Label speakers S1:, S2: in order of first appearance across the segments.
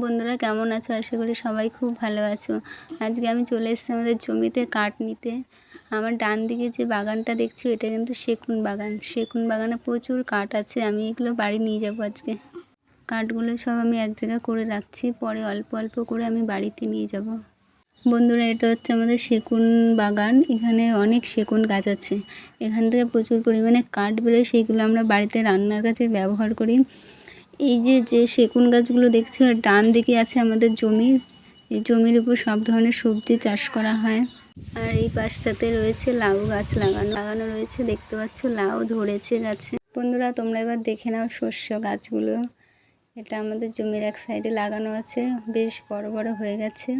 S1: বন্ধুরা কেমন আছো? আশা করি সবাই খুব ভালো আছো। আজকে আমি চলে এসেছি আমাদের জমিতে কাঠ নিতে। আমার ডান দিকে যে বাগানটা দেখছ, এটা কিন্তু সেগুন বাগান। সেগুন বাগানে প্রচুর কাঠ আছে, আমি এগুলো বাড়ি নিয়ে যাব আজকে। কাঠগুলো সব আমি এক জায়গায় করে রাখছি, পরে অল্প অল্প করে আমি বাড়িতে নিয়ে যাব। বন্ধুরা, এটা হচ্ছে আমাদের সেগুন বাগান। এখানে অনেক সেগুন গাছ আছে। এখান থেকে প্রচুর পরিমাণে কাঠ বেরোয়, সেইগুলো আমরা বাড়িতে রান্নার কাছে ব্যবহার করি। এই যে যে সেগুন গাছগুলো দেখছ ডান দিকে আছে আমাদের জমি। এই জমির উপর সব ধরনের সবজি চাষ করা হয়। আর এই পাশটাতে রয়েছে লাউ গাছ লাগানো। লাগানো রয়েছে, দেখতে পাচ্ছ, লাউ ধরেছে গাছে। বন্ধুরা, তোমরা এবার দেখে নাও শস্য গাছগুলো। এটা আমাদের জমির এক সাইডে লাগানো আছে, বেশ বড় বড় হয়ে গেছে।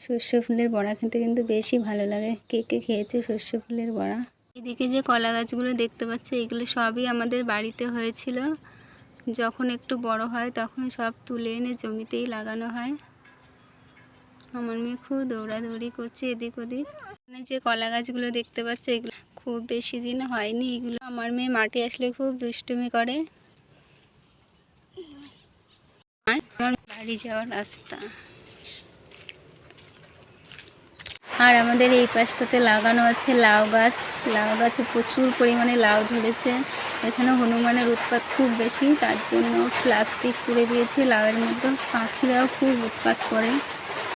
S1: শস্য ফুলের বড়া খেতে কিন্তু বেশি ভালো লাগে। কে কে খেয়েছে সর্ষে ফুলের বড়া? এদিকে যে কলা গাছগুলো দেখতে পাচ্ছ, এগুলো সবই আমাদের বাড়িতে হয়েছিল। যখন একটু বড় হয় তখন সব তুলে এনে জমিতেই লাগানো হয়। আমার মেয়ে খুব দৌড়াদৌড়ি করছে এদিক ওদিক। মানে যে কলা গাছগুলো দেখতে পাচ্ছে, এগুলো খুব বেশি দিন হয়নি। এগুলো আমার মেয়ে মাটি আসলে খুব দুষ্টুমি করে। আমার বাড়ি যাওয়ার রাস্তা। আর আমাদের এই পাশটাতে লাগানো আছে লাউ গাছ। লাউ গাছে প্রচুর পরিমাণে লাউ ধরেছে। এখানে হনুমানের উৎপাত খুব বেশি, তার জন্য প্লাস্টিক করে দিয়েছে লাউয়ের মধ্যে পাখিরাও খুব উৎপাত করে।